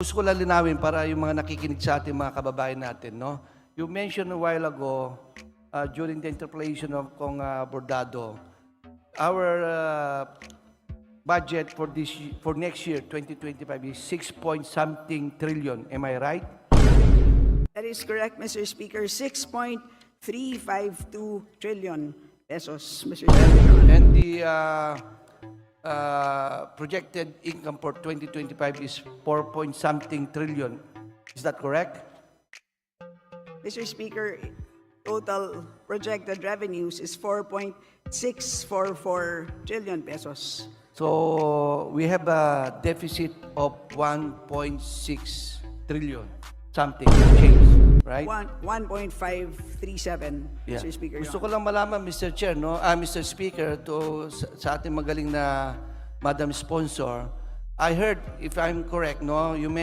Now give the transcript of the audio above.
Gusto ko lang linawin para yung mga nakikinig sa ating mga kababayan natin, no? You mentioned a while ago, uh, during the interpellation of Kong uh, Bordado, our uh, budget for this for next year, 2025, is 6 point something trillion. Am I right? That is correct, Mr. Speaker. 6.352 trillion pesos, Mr. Speaker. And the uh, uh, projected income for 2025 is 4 point something trillion. Is that correct? Mr. Speaker, total projected revenues is 4.644 trillion pesos. So we have a deficit of 1.6 trillion, something change, right? One- 1.537, Yeah. Mr. Speaker. Gusto ko lang malaman, Mr. Chair, no? Ah, Mr. Speaker, to sa, sa ating magaling na Madam Sponsor, I heard, if I'm correct, no, you mentioned